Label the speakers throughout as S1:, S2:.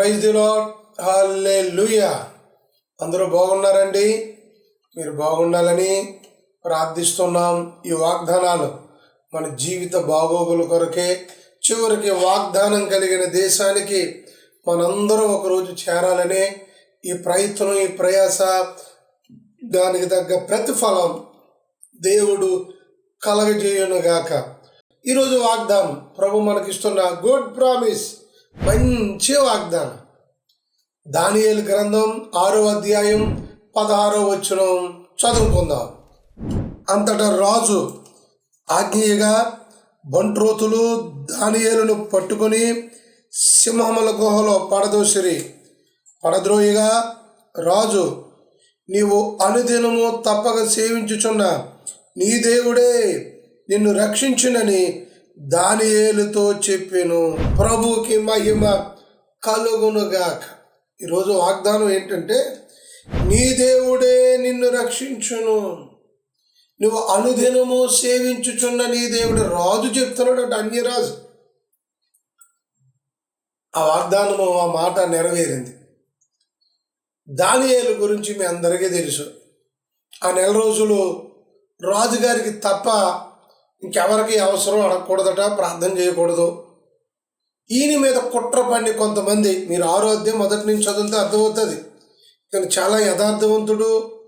S1: Praise the lord హాలే అందరూ బాగున్నారండి? మీరు బాగుండాలని ప్రార్థిస్తున్నాం ఈ వాగ్దానాలు. మన జీవిత బాగోగుల కొరకే చివరికి వాగ్దానం కలిగిన దేశానికి మనందరం ఒకరోజు చేరాలనే ఈ ప్రయత్నం ఈ ప్రయాస దానికి తగ్గ ప్రతిఫలం దేవుడు కలగజేయునుగాక. ఈరోజు వాగ్దానం ప్రభు మనకిస్తున్న గుడ్ ప్రామిస్ మంచి వాగ్దానం. దానియేలు గ్రంథం ఆరో అధ్యాయం పదహారో వచనం చదువుకుందాం. అంతటా రాజు ఆజ్ఞీయగా బంట్రోతులు దానియేలును పట్టుకొని సింహముల గుహలో పడదోసిరి. పడద్రోయిగా రాజు నీవు అనుదినము తప్పక సేవించుచున్న నీ దేవుడే నిన్ను రక్షించునని దానియేలుతో చెప్పాను ప్రభుకి మహిమ కలుగునుగాక. ఈరోజు వాగ్దానం ఏంటంటే నీ దేవుడే నిన్ను రక్షించును. నువ్వు అనుదినము సేవించుచున్న నీ దేవుడు రాజు చెప్తున్నాడు అంటే అన్యరాజు. ఆ వాగ్దానము ఆ మాట నెరవేరింది. దానియేలు గురించి మీ అందరికీ తెలుసు. ఆ నెల రోజులు రాజుగారికి తప్ప ఇంకెవరికి అవసరం అడగకూడదట ప్రార్థన చేయకూడదు. ఈయన మీద కుట్ర పండి కొంతమంది మీరు ఆరోగ్యం మొదటి నుంచి చదివితే అర్థమవుతుంది. కానీ చాలా యథార్థవంతుడు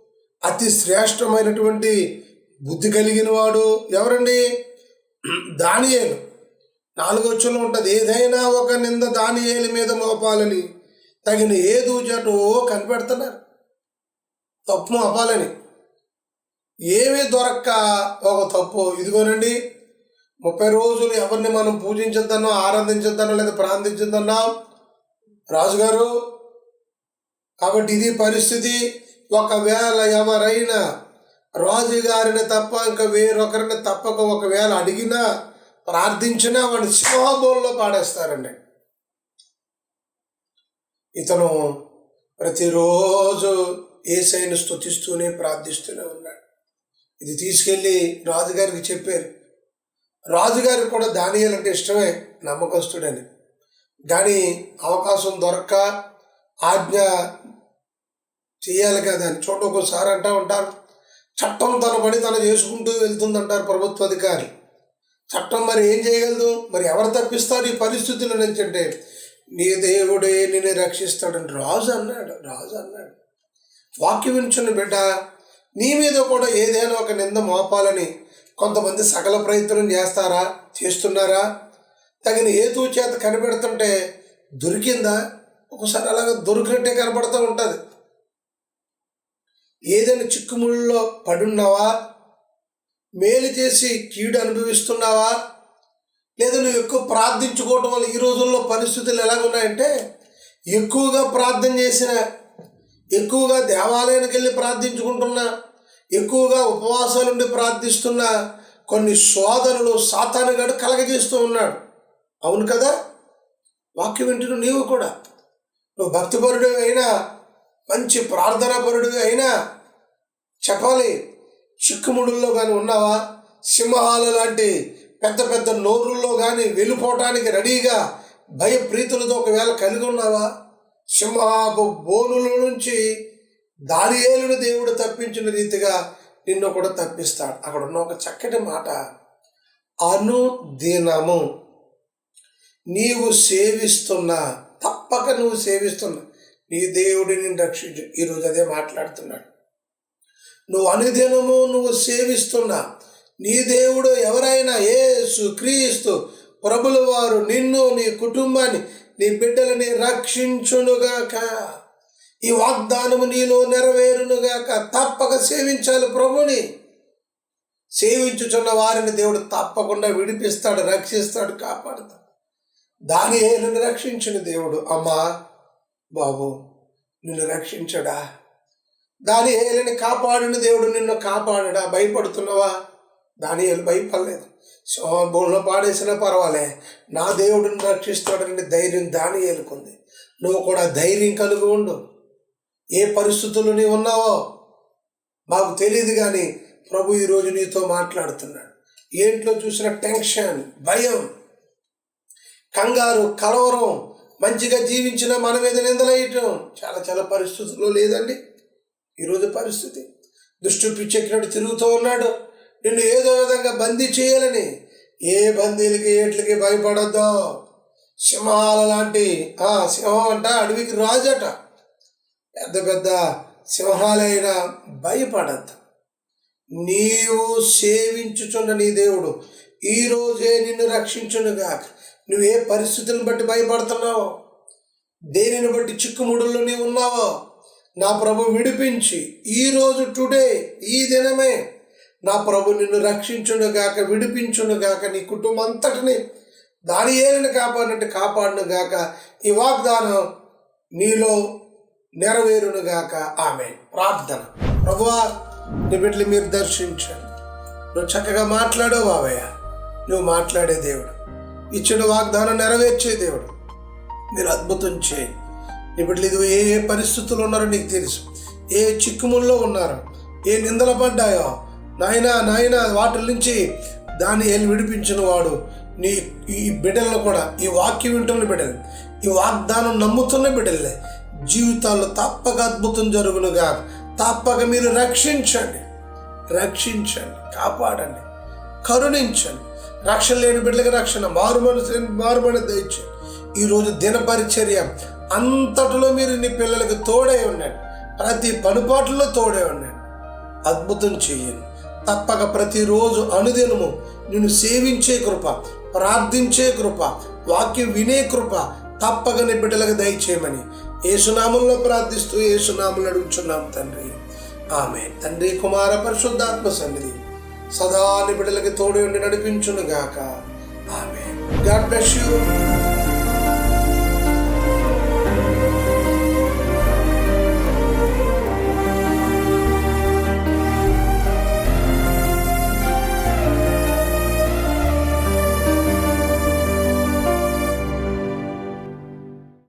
S1: అతి శ్రేష్టమైనటువంటి బుద్ధి కలిగిన వాడు ఎవరండి? దానియేలు. నాలుగొచ్చులు ఉంటుంది. ఏదైనా ఒక నింద దానియేలు మీద మోపాలని తగిన ఏ ఓ కనిపెడుతున్నారు. తప్పు మోపాలని. ఏమీ దొరక్క ఒక తప్పు. ఇదిగోనండి ముప్పై రోజులు ఎవరిని మనం పూజించద్దనో ఆరాధించద్దనో లేదా ప్రార్థించొద్దన్నా రాజుగారు కాబట్టి ఇది పరిస్థితి. ఒకవేళ ఎవరైనా రాజుగారిని తప్ప ఇంకా వేరొకరిని తప్పక ఒకవేళ అడిగినా ప్రార్థించినా వాడిని సింహబోల్లో పాడేస్తారండి. ఇతను ప్రతిరోజు ఏసైని స్తుతిస్తూనే ప్రార్థిస్తూనే ఉన్నాడు. ఇది తీసుకెళ్ళి రాజుగారికి చెప్పారు. రాజుగారికి కూడా దానియాలు అంటే ఇష్టమే నమ్మకస్తుడని. కానీ అవకాశం దొరక్క ఆజ్ఞ చేయాలి కదా అని. చోట ఒక్కోసారి అంటూ ఉంటారు చట్టం తన పని తను చేసుకుంటూ వెళ్తుందంటారు ప్రభుత్వ అధికారి చట్టం మరి ఏం చేయగలదు? మరి ఎవరు తప్పిస్తారు ఈ పరిస్థితుల నుంచి అంటే? నీ దేవుడే నిన్ను రక్షిస్తాడని రాజు అన్నాడు రాజు అన్నాడు. వాక్యం వింటున్న బిడ్డ నీ మీద కూడా ఏదైనా ఒక నింద మోపాలని కొంతమంది సకల ప్రయత్నం చేస్తారా? చేస్తున్నారా? తగిన ఏతూ చేత కనిపెడుతుంటే దొరికిందా? ఒకసారి అలాగే దొరికినట్టే కనపడుతూ ఉంటుంది. ఏదైనా చిక్కుముళ్ళలో పడున్నావా? మేలు చేసి కీడు అనుభవిస్తున్నావా? లేదా నువ్వు ఎక్కువ ప్రార్థించుకోవటం వల్ల ఈ రోజుల్లో పరిస్థితులు ఎలాగున్నాయంటే ఎక్కువగా ప్రార్థన చేసిన ఎక్కువగా దేవాలయానికి వెళ్ళి ప్రార్థించుకుంటున్నా ఎక్కువగా ఉపవాసాలుండి ప్రార్థిస్తున్న కొన్ని శోధనలు సాతానుగాడు కలగజేస్తూ ఉన్నాడు. అవును కదా? వాక్యం వింటున్న నీవు కూడా. నువ్వు భక్తిపరుడు అయినా మంచి ప్రార్థనాపరుడు అయినా చెప్పాలి చిక్కుముడుల్లో కానీ ఉన్నావా? సింహాల లాంటి పెద్ద పెద్ద నోరుల్లో కానీ వెళ్ళిపోవటానికి రెడీగా భయప్రీతులతో ఒకవేళ కలిగి ఉన్నావా? సింహాపు బోనులో నుంచి దానియేలును దేవుడు తప్పించిన రీతిగా నిన్ను కూడా తప్పిస్తాడు. అక్కడ ఉన్న ఒక చక్కటి మాట. అనుదినము. నీవు సేవిస్తున్న తప్పక నువ్వు సేవిస్తున్న నీ దేవుడిని రక్షించు. ఈరోజు అదే మాట్లాడుతున్నాడు. నువ్వు అనుదినము నువ్వు సేవిస్తున్న నీ దేవుడు ఎవరైనా ఏసు క్రీస్తు ప్రభుల వారు నిన్ను నీ కుటుంబాన్ని నీ బిడ్డలని రక్షించునుగాక. ఈ వాగ్దానము నీలో నెరవేరునుగాక. తప్పక సేవించాలి ప్రభుని. సేవించుచున్న వారిని దేవుడు తప్పకుండా విడిపిస్తాడు రక్షిస్తాడు కాపాడుతాడు. దాని ఏలను రక్షించిన దేవుడు. అమ్మా బాబు నిన్ను రక్షించడా? దాని ఏలని కాపాడిన దేవుడు నిన్ను కాపాడడా? భయపడుతున్నావా? దాని ఏలు భయపడలేదు. భూమిలో పాడేసినా పర్వాలే. నా దేవుడిని రక్షిస్తాడని ధైర్యం దాని ఏలుకుంది నువ్వు కూడా ధైర్యం కలిగి ఉండు. ఏ పరిస్థితుల్లో నీవు ఉన్నావో మాకు తెలియదు కానీ ప్రభు ఈరోజు నీతో మాట్లాడుతున్నాడు. ఏంట్లో చూసిన టెన్షన్ భయం కంగారు కలవరం మంచిగా జీవించిన మన మీద నిందలేయటం చాలా చాలా పరిస్థితుల్లో లేదండి. ఈరోజు పరిస్థితి. దుష్టు పిచ్చెక్కినట్టు తిరుగుతూ ఉన్నాడు. నిన్ను ఏదో విధంగా బందీ చేయాలని ఏ బందీలకి ఏట్లకి భయపడద్దు. సింహాల లాంటి ఆ సింహం అంట అడవికి రాజట. పెద్ద పెద్ద సింహాలైనా భయపడద్దు. నీవు సేవించుచున్న నీ దేవుడు ఈ రోజే నిన్ను రక్షించునుగాక. నువ్వు ఏ పరిస్థితులను బట్టి భయపడుతున్నావో? దేనిని బట్టి చిక్కుముడుల్లో నీవు ఉన్నావో? నా ప్రభు విడిపించి ఈరోజు టుడే ఈ దినమే నా ప్రభు నిన్ను రక్షించునుగాక విడిపించునుగాక నీ కుటుంబం అంతటిని దాని ఏలిని కాపాడినట్టు కాపాడునుగాక ఈ వాగ్దానం నీలో నెరవేరునుగాక ఆమె ప్రార్థన. ప్రభువా నీ బిడ్డలు మీరు దర్శించండి. నువ్వు చక్కగా మాట్లాడావు బాబయ్య. నువ్వు మాట్లాడే దేవుడు. ఇచ్చిన వాగ్దానం నెరవేర్చే దేవుడు. మీరు అద్భుతం చేయండి. నీ బిడ్డలు ఇది ఏ ఏ పరిస్థితులు ఉన్నారో నీకు తెలుసు. ఏ చిక్కుముల్లో ఉన్నారో. ఏ నిందల పడ్డాయో నాయన నాయన వాటి నుంచి దాన్ని ఏళ్ళు విడిపించిన వాడు. నీ ఈ బిడ్డలను కూడా ఈ వాక్యం వింటున్న బిడ్డలు ఈ వాగ్దానం నమ్ముతున్న బిడ్డలే జీవితాల్లో తప్పక అద్భుతం జరుగునుగా. తప్పక మీరు రక్షించండి. రక్షించండి కాపాడండి కరుణించండి. రక్షణ లేని బిడ్డలకు రక్షణ మారు మనసు మారుమని దయచండి ఈరోజు దినపరిచర్య అంతటిలో మీరు నీ పిల్లలకి తోడై ఉండండి. ప్రతి పనుపాట్లలో తోడే ఉండండి. అద్భుతం చేయండి. తప్పక ప్రతిరోజు అనుదినము నిన్ను సేవించే కృప ప్రార్థించే కృప వాక్యం వినే కృప తప్పక నీ బిడ్డలకు దయచేయమని ఏసునామంలో ప్రార్థిస్తూ ఏసునామంలో అడుగుచున్నాం తండ్రి. ఆమె తండ్రి కుమార పరిశుద్ధాత్మ సన్నిధి సదా నీ బిడ్డలకి తోడు ఉండి నడిపించును గాక ఆమె గాడ్ బ్లెస్ యూ.